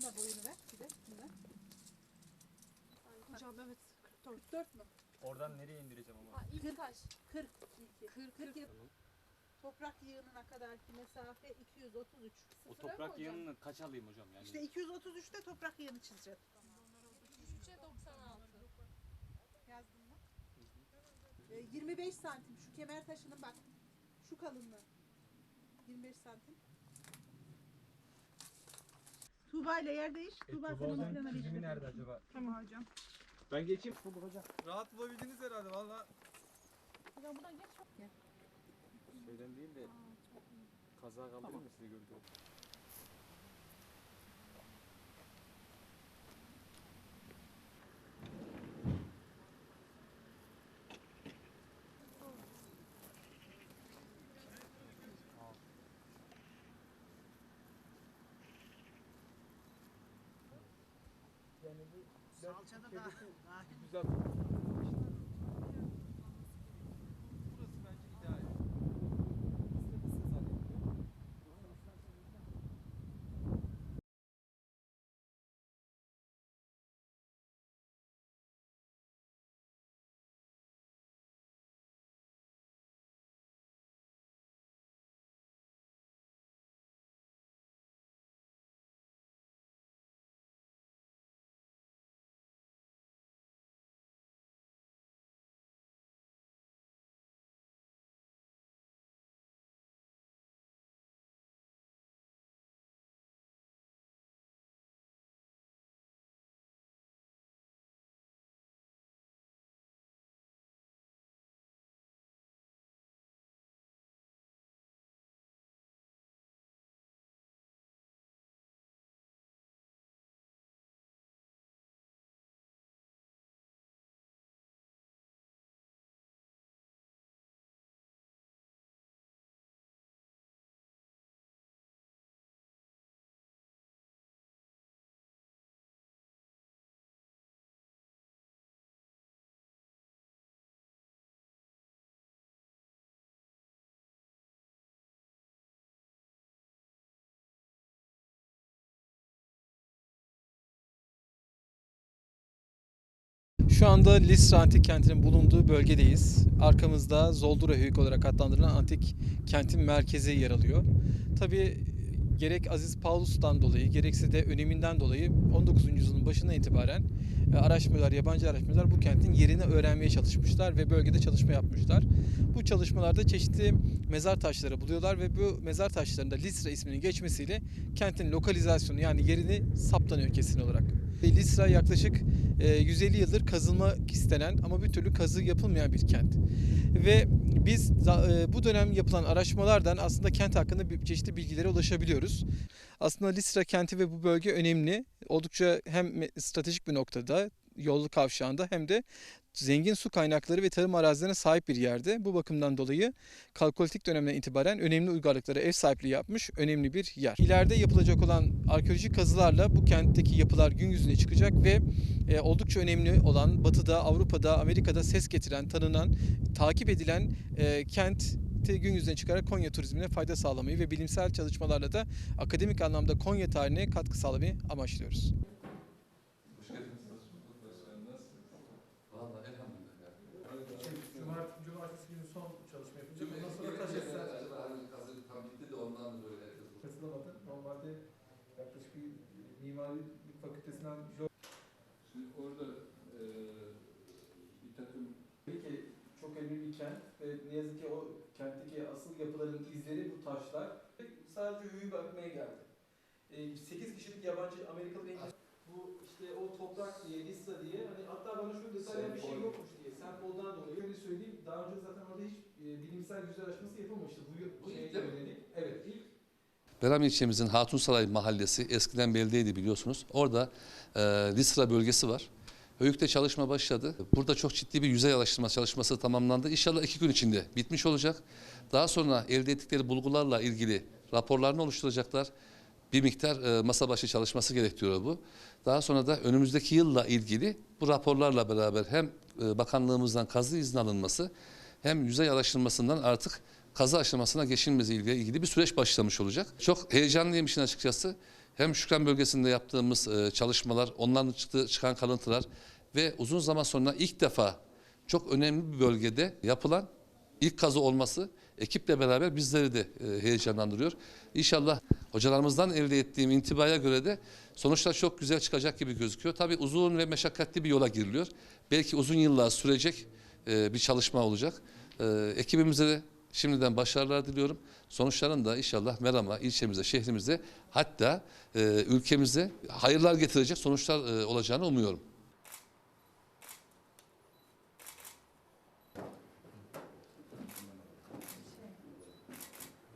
Şunun da boyunu ver. Bir de şunu ver. Hocam evet 44. 44 mü? Oradan nereye indireceğim ama? Ha, ilk taş. 40. ilki. 40, 40 yıl. Toprak yığınına kadarki mesafe 233. O Sıfıra mı toprak hocam? yığınını kaç alayım hocam yani? İşte 233'te toprak yığını çizeceğiz. 3'e 96. Yazdın mı? Ee, 25 santim şu kemer taşının bak. Şu kalınlığı. 25 santim. Tuğba ile yer değiş. Tuğba senin o plana geçti. nerede acaba? Tamam hocam. Ben geçeyim. Bulduk hocam. Rahat bulabildiniz herhalde valla. Hocam buradan geç. Şeyden değil de kaza kaldırır mı sizi gördüm? Salçada da Güzel. Şu anda Lisra Antik Kenti'nin bulunduğu bölgedeyiz. Arkamızda Zoldura Höyük olarak adlandırılan antik kentin merkezi yer alıyor. Tabi gerek Aziz Paulus'tan dolayı gerekse de öneminden dolayı 19. yüzyılın başından itibaren e, araştırmalar, yabancı araştırmalar bu kentin yerini öğrenmeye çalışmışlar ve bölgede çalışma yapmışlar. Bu çalışmalarda çeşitli mezar taşları buluyorlar ve bu mezar taşlarında Lisra isminin geçmesiyle kentin lokalizasyonu yani yerini saptanıyor kesin olarak. Lisra yaklaşık e, 150 yıldır kazılmak istenen ama bir türlü kazı yapılmayan bir kent. Ve biz e, bu dönem yapılan araştırmalardan aslında kent hakkında çeşitli bilgilere ulaşabiliyoruz. Aslında Lisra kenti ve bu bölge önemli. Oldukça hem stratejik bir noktada, yollu kavşağında hem de zengin su kaynakları ve tarım arazilerine sahip bir yerde. Bu bakımdan dolayı Kalkolitik dönemden itibaren önemli uygarlıklara ev sahipliği yapmış önemli bir yer. İleride yapılacak olan arkeolojik kazılarla bu kentteki yapılar gün yüzüne çıkacak ve e, oldukça önemli olan Batı'da, Avrupa'da, Amerika'da ses getiren, tanınan, takip edilen e, kent gün yüzüne çıkarak Konya turizmine fayda sağlamayı ve bilimsel çalışmalarla da akademik anlamda Konya tarihine katkı sağlamayı amaçlıyoruz. Mimarlık fakültesinden Şimdi orada eee bir takım Tabii ki çok önemli bir kent ve ne yazık ki o kentteki asıl yapıların izleri bu taşlar. Sadece hüyü bakmaya geldi. 8 kişilik yabancı Amerikalı ve İngiliz bu işte o toprak diye, Lissa diye hani hatta bana şöyle detaylı bir şey yokmuş diye. Sempol'dan dolayı. Şöyle söyleyeyim daha önce zaten orada hiç e, bilimsel yüz araştırması yapılmamıştı. Bu, Bu şeye yönelik. Evet ilk. Beram ilçemizin Hatunsaray mahallesi eskiden beldeydi biliyorsunuz. Orada eee Lisra bölgesi var. Höyük'te çalışma başladı. Burada çok ciddi bir yüzey araştırma çalışması tamamlandı. İnşallah iki gün içinde bitmiş olacak. Daha sonra elde ettikleri bulgularla ilgili raporlarını oluşturacaklar. Bir miktar eee, masa başı çalışması gerektiriyor bu. Daha sonra da önümüzdeki yılla ilgili bu raporlarla beraber hem eee, bakanlığımızdan kazı izni alınması hem yüzey araştırmasından artık kazı aşamasına geçilmesi ile ilgili bir süreç başlamış olacak. Çok heyecanlıyım işin açıkçası. hem Şükran bölgesinde yaptığımız e, çalışmalar, onların çıktığı, çıkan kalıntılar ve uzun zaman sonra ilk defa çok önemli bir bölgede yapılan ilk kazı olması ekiple beraber bizleri de e, heyecanlandırıyor. İnşallah hocalarımızdan elde ettiğim intibaya göre de sonuçlar çok güzel çıkacak gibi gözüküyor. Tabii uzun ve meşakkatli bir yola giriliyor. Belki uzun yıllar sürecek e, bir çalışma olacak. Ekibimize de şimdiden başarılar diliyorum. Sonuçların da inşallah Meram'a, ilçemize, şehrimize hatta e, ülkemize hayırlar getirecek sonuçlar e, olacağını umuyorum.